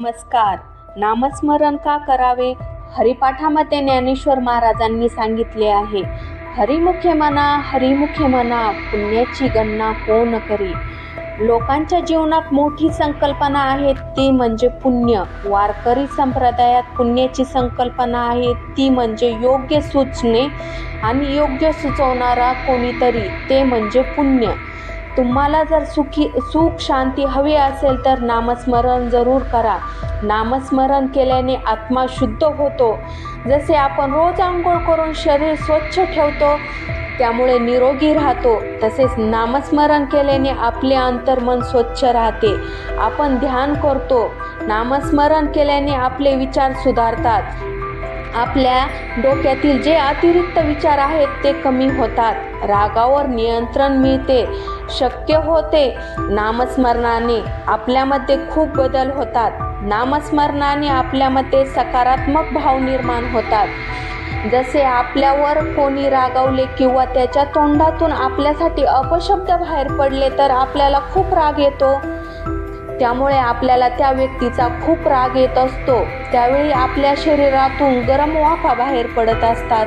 नमस्कार. नामस्मरण का करावे? हरिपाठामध्ये ज्ञानेश्वर महाराजांनी सांगितले आहे हरिमुखे म्हणा हरिमुखे म्हणा पुण्याची गणना कोण करी? लोकांच्या जीवनात मोठी संकल्पना आहे ती म्हणजे पुण्य. वारकरी संप्रदायात पुण्याची संकल्पना आहे ती म्हणजे योग्य सुचणे आणि योग्य सुचवणारा कोणीतरी ते म्हणजे पुण्य. तुम्हाला जर सुखी सुख शांती हवी असेल तर नामस्मरण जरूर करा. नामस्मरण केल्याने आत्मा शुद्ध होतो. जसे आपण रोज आंघोळ करून शरीर स्वच्छ ठेवतो त्यामुळे निरोगी राहतो. तसेच नामस्मरण केल्याने आपले अंतर्मन स्वच्छ राहते. आपण ध्यान करतो. नामस्मरण केल्याने आपले विचार सुधारतात. आपल्या डोक्यातील जे अतिरिक्त विचार आहेत ते कमी होतात. रागावर नियंत्रण मिळते. शक्य होते. नामस्मरणाने आपल्यामध्ये खूप बदल होतात. नामस्मरणाने आपल्यामध्ये सकारात्मक भाव निर्माण होतात. जसे आपल्यावर कोणी रागावले किंवा त्याच्या तोंडातून आपल्यासाठी अपशब्द बाहेर पडले तर आपल्याला खूप राग येतो. त्यामुळे आपल्याला त्या व्यक्तीचा खूप राग येत असतो. त्यावेळी आपल्या शरीरातून गरम वाफा बाहेर पडत असतात.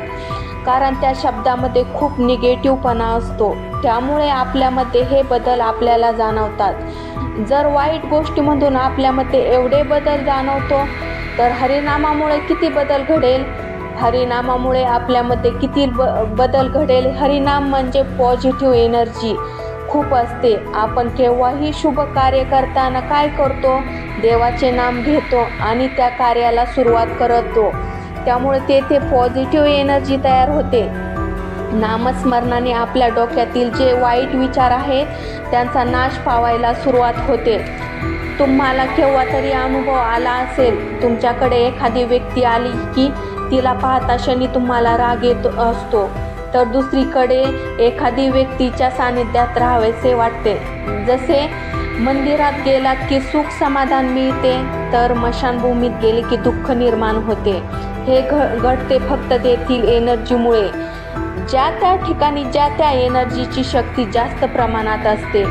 कारण त्या शब्दामध्ये खूप निगेटिव्हपणा असतो. त्यामुळे आपल्यामध्ये हे बदल आपल्याला जाणवतात. जर वाईट गोष्टीमधून आपल्यामध्ये एवढे बदल जाणवतो तर हरिनामामुळे किती बदल घडेल? हरिनामामुळे आपल्यामध्ये किती ब बदल घडेल? हरिनाम म्हणजे पॉझिटिव्ह एनर्जी खूप असते. आपण केव्हाही शुभ कार्य करताना काय करतो? देवाचे नाम घेतो आणि त्या कार्याला सुरुवात करतो. त्यामुळे तेथे पॉझिटिव्ह एनर्जी तयार होते. नामस्मरणाने आपल्या डोक्यातील जे वाईट विचार आहेत त्यांचा नाश पावायला सुरुवात होते. तुम्हाला केव्हा तरी अनुभव आला असेल तुमच्याकडे एखादी व्यक्ती आली की तिला पाहता क्षणी तुम्हाला राग येत असतो. तर दुसरीकडे एखादी व्यक्तीच्या सानिध्यात राहावेसे वाटते. जसे मंदिरात गेलात की सुख समाधान मिळते तर मशानभूमीत गेले की दुःख निर्माण होते. हे घ घडते फक्त तेथील एनर्जीमुळे. ज्या त्या ठिकाणी ज्या त्या एनर्जीची शक्ती जास्त प्रमाणात असते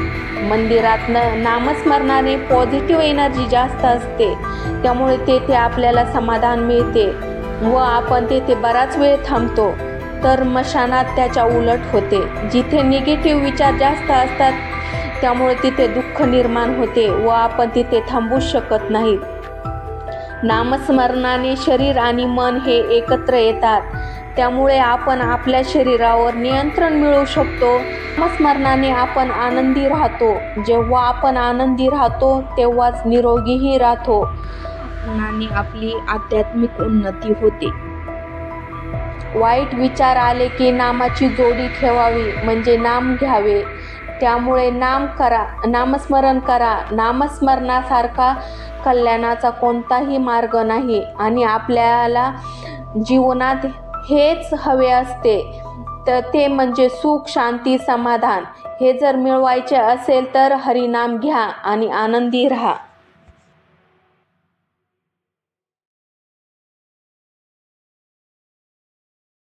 मंदिरात न नामस्मरणाने पॉझिटिव्ह एनर्जी जास्त असते त्यामुळे तेथे आपल्याला समाधान मिळते व आपण तेथे बराच वेळ थांबतो. तर मशानात त्याच्या उलट होते. जिथे निगेटिव्ह विचार जास्त असतात त्यामुळे तिथे दुःख निर्माण होते व आपण तिथे थांबूच शकत नाही. नामस्मरणाने शरीर आणि मन हे एकत्र येतात. त्यामुळे आपण आपल्या शरीरावर नियंत्रण मिळवू शकतो. नामस्मरणाने आपण आनंदी राहतो. जेव्हा आपण आनंदी राहतो तेव्हाच निरोगीही राहतो. आणि आपली आध्यात्मिक उन्नती होते. वाईट विचार आले की नामाची जोडी ठेवावी म्हणजे नाम घ्यावे. त्यामुळे नाम करा नामस्मरण करा. नामस्मरणासारखा कल्याणाचा कोणताही मार्ग नाही आणि आपल्याला जीवनात हेच हवे असते. तर ते म्हणजे सुख शांती समाधान. हे जर मिळवायचे असेल तर हरिनाम घ्या आणि आनंदी राहा.